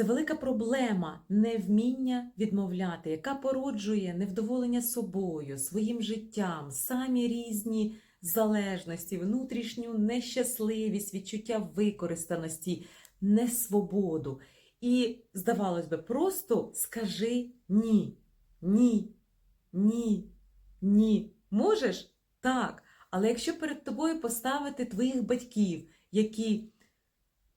Це велика проблема невміння відмовляти, яка породжує невдоволення собою, своїм життям, самі різні залежності, внутрішню нещасливість, відчуття використаності, несвободу. І, здавалось би, просто скажи ні, ні, ні, ні. Можеш? Так. Але якщо перед тобою поставити твоїх батьків, які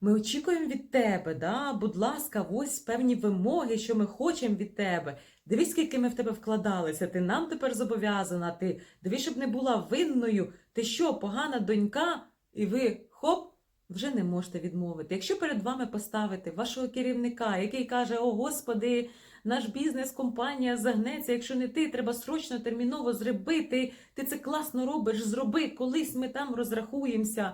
ми очікуємо від тебе, да? будь ласка, ось певні вимоги, що ми хочемо від тебе. Дивись, скільки ми в тебе вкладалися, ти нам тепер зобов'язана, ти дивись, щоб не була винною. Ти що, погана донька, і ви хоп, вже не можете відмовити. Якщо перед вами поставити вашого керівника, який каже: О, Господи, наш бізнес, компанія загнеться, якщо не ти, треба срочно, терміново зробити. Ти це класно робиш, зроби, колись ми там розрахуємося.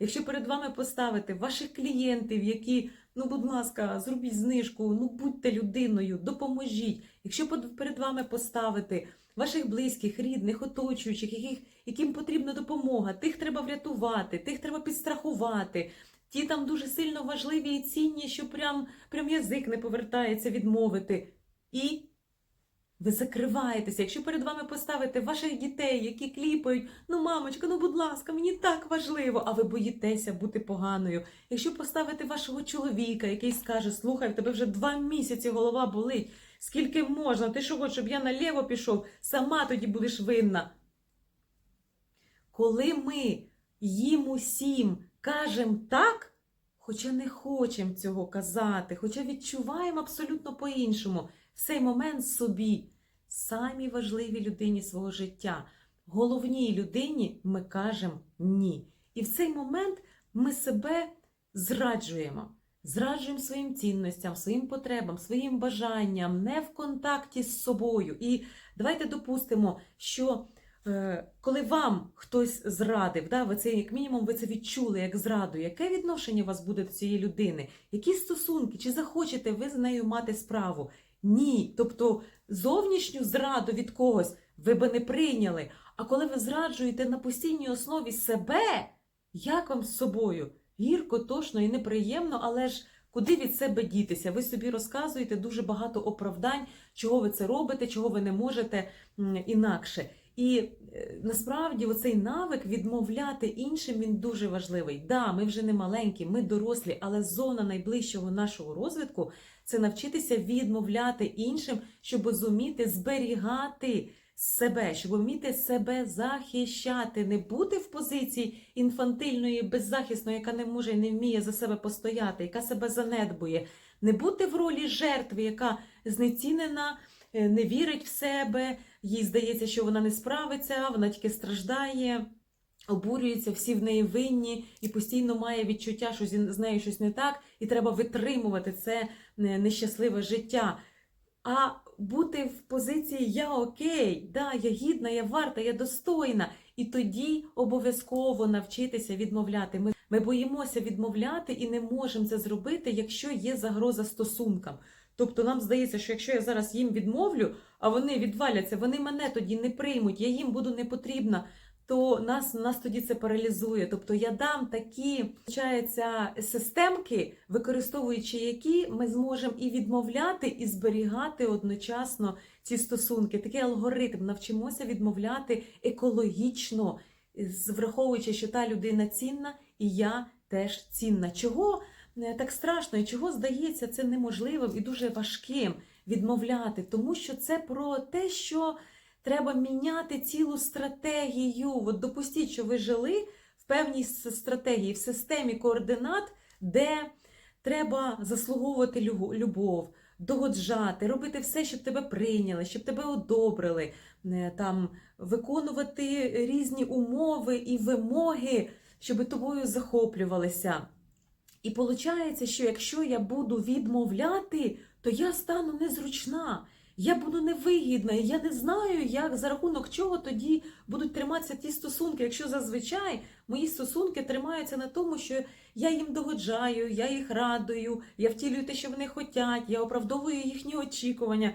Якщо перед вами поставити ваших клієнтів, які, ну, будь ласка, зробіть знижку, ну будьте людиною, допоможіть. Якщо перед вами поставити ваших близьких, рідних, оточуючих, яких, яким потрібна допомога, тих треба врятувати, тих треба підстрахувати. Ті там дуже сильно важливі і цінні, що прям, прям язик не повертається відмовити. І ви закриваєтеся. Якщо перед вами поставити ваших дітей, які кліпають, ну, мамочка, ну будь ласка, мені так важливо, а ви боїтеся бути поганою. Якщо поставити вашого чоловіка, який скаже, слухай, в тебе вже два місяці голова болить, скільки можна, ти що хочеш, щоб я наліво пішов, сама тоді будеш винна. Коли ми їм усім кажемо так, хоча не хочемо цього казати, хоча відчуваємо абсолютно по-іншому, в цей момент собі, самій важливій людині свого життя, головній людині ми кажемо ні. І в цей момент ми себе зраджуємо. Зраджуємо своїм цінностям, своїм потребам, своїм бажанням, не в контакті з собою. І давайте допустимо, що е, коли вам хтось зрадив, да, ви це як мінімум ви це відчули як зраду, яке відношення у вас буде до цієї людини? Які стосунки? Чи захочете ви з нею мати справу? Ні. Тобто зовнішню зраду від когось ви би не прийняли. А коли ви зраджуєте на постійній основі себе, як вам з собою? Гірко, тошно і неприємно, але ж куди від себе дітися? Ви собі розказуєте дуже багато оправдань, чого ви це робите, чого ви не можете інакше. І е, насправді оцей навик відмовляти іншим він дуже важливий. Да, ми вже не маленькі, ми дорослі, але зона найближчого нашого розвитку це навчитися відмовляти іншим, щоб зуміти зберігати себе, щоб вміти себе захищати, не бути в позиції інфантильної, беззахисної, яка не може і не вміє за себе постояти, яка себе занедбує, не бути в ролі жертви, яка знецінена, не вірить в себе, їй здається, що вона не справиться, вона тільки страждає. Обурюється, всі в неї винні і постійно має відчуття, що з нею щось не так, і треба витримувати це е, нещасливе життя. А бути в позиції я окей, да, я гідна, я варта, я достойна. І тоді обов'язково навчитися відмовляти. Ми, ми боїмося відмовляти і не можемо це зробити, якщо є загроза стосункам. Тобто нам здається, що якщо я зараз їм відмовлю, а вони відваляться, вони мене тоді не приймуть, я їм буду не потрібна, то нас, нас тоді це паралізує. Тобто я дам такі системки, використовуючи які ми зможемо і відмовляти, і зберігати одночасно ці стосунки. Такий алгоритм навчимося відмовляти екологічно, враховуючи, що та людина цінна, і я теж цінна. Чого так страшно і чого здається це неможливим і дуже важким відмовляти? Тому що це про те, що треба міняти цілу стратегію. От допустіть, що ви жили в певній стратегії, в системі координат, де треба заслуговувати любов, догоджати, робити все, щоб тебе прийняли, щоб тебе одобрили, е, там, виконувати різні умови і вимоги, щоб тобою захоплювалися. І виходить, що якщо я буду відмовляти, то я стану незручна, я буду невигідна, і я не знаю, як за рахунок чого тоді будуть триматися ті стосунки, якщо зазвичай мої стосунки тримаються на тому, що я їм догоджаю, я їх радую, я втілюю те, що вони хочуть, я оправдовую їхні очікування.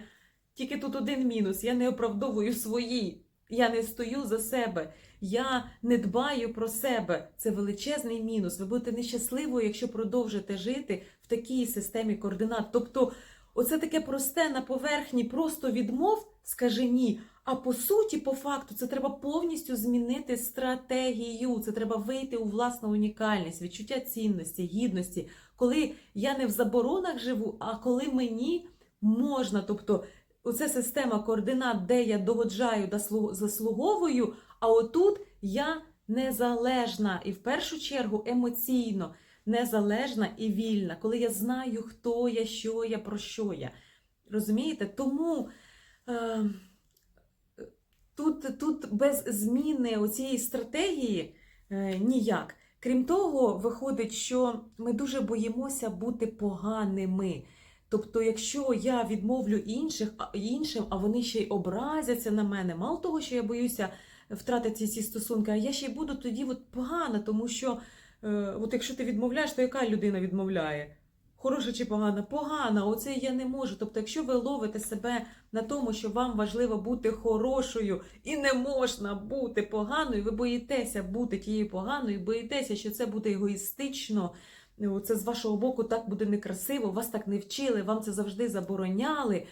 Тільки тут один мінус: я не оправдовую свої. Я не стою за себе, я не дбаю про себе. Це величезний мінус. Ви будете нещасливою, якщо продовжите жити в такій системі координат. Тобто, оце таке просте на поверхні, просто відмов, скажи ні. А по суті, по факту, це треба повністю змінити стратегію. Це треба вийти у власну унікальність, відчуття цінності, гідності, коли я не в заборонах живу, а коли мені можна. Тобто, оце система координат, де я догоджаю, дослу- заслуговую, а отут я незалежна і в першу чергу емоційно незалежна і вільна, коли я знаю, хто я, що я, про що я. Розумієте? Тому. Е- Тут, тут без зміни оцієї стратегії е, ніяк. Крім того, виходить, що ми дуже боїмося бути поганими. Тобто, якщо я відмовлю інших, іншим, а вони ще й образяться на мене, мало того, що я боюся втратити ці стосунки, а я ще й буду тоді от погана, тому що е, от якщо ти відмовляєш, то яка людина відмовляє? Хороша чи погана? Погана, оце я не можу. Тобто, якщо ви ловите себе на тому, що вам важливо бути хорошою і не можна бути поганою, ви боїтеся бути тією поганою, боїтеся, що це буде егоїстично. ну, Це з вашого боку так буде некрасиво, вас так не вчили, вам це завжди забороняли.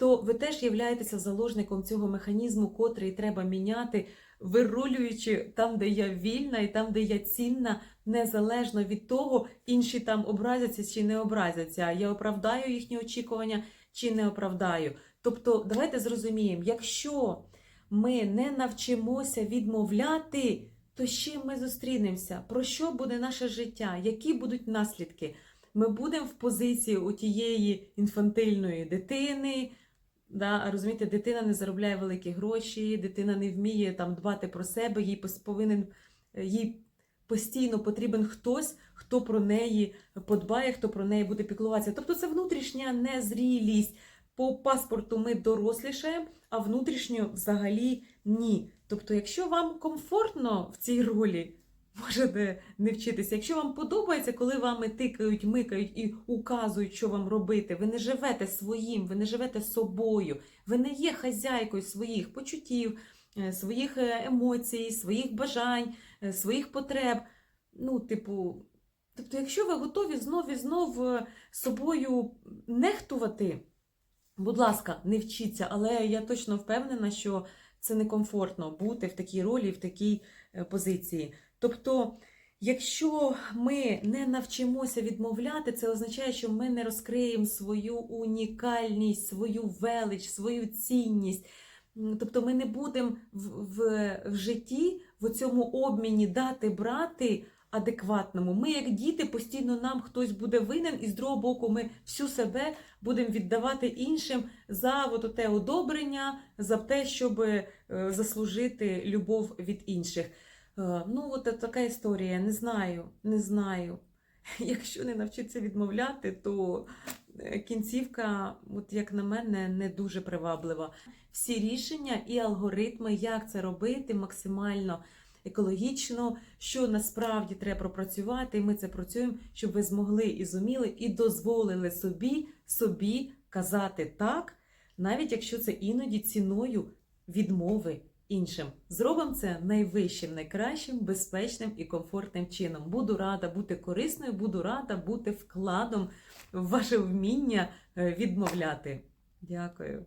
То ви теж являєтеся заложником цього механізму, котрий треба міняти, вирулюючи там, де я вільна, і там, де я цінна, незалежно від того, інші там образяться чи не образяться. Я оправдаю їхні очікування чи не оправдаю. Тобто, давайте зрозуміємо, якщо ми не навчимося відмовляти, то з чим ми зустрінемося? Про що буде наше життя? Які будуть наслідки? Ми будемо в позиції у тієї інфантильної дитини. Да, розумієте, дитина не заробляє великі гроші, дитина не вміє там дбати про себе, їй повинен їй постійно потрібен хтось, хто про неї подбає, хто про неї буде піклуватися. Тобто це внутрішня незрілість. По паспорту ми дорослішаємо, а внутрішньо взагалі ні. Тобто, якщо вам комфортно в цій ролі, можете не вчитися. Якщо вам подобається, коли вами тикають, микають і указують, що вам робити, ви не живете своїм, ви не живете собою, ви не є хазяйкою своїх почуттів, е, своїх е, емоцій, своїх бажань, е, своїх потреб. Ну, типу, тобто, якщо ви готові знов і знов собою нехтувати, будь ласка, не вчіться, але я точно впевнена, що це некомфортно бути в такій ролі, в такій позиції. Тобто, якщо ми не навчимося відмовляти, це означає, що ми не розкриємо свою унікальність, свою велич, свою цінність. Тобто ми не будемо в, в, в житті в цьому обміні дати брати адекватному. Ми, як діти, постійно нам хтось буде винен, і з другого боку, ми всю себе будемо віддавати іншим за от те одобрення, за те, щоб е, заслужити любов від інших. Е, Ну, от така історія. Не знаю, не знаю. Якщо не навчитися відмовляти, то е, кінцівка, от як на мене, не дуже приваблива. Всі рішення і алгоритми, як це робити максимально екологічно, що насправді треба пропрацювати, і ми це працюємо, щоб ви змогли і зуміли, і дозволили собі, собі казати так, навіть якщо це іноді ціною відмови іншим. Зробимо це найвищим, найкращим, безпечним і комфортним чином. Буду рада бути корисною, буду рада бути вкладом в ваше вміння е, відмовляти. Дякую.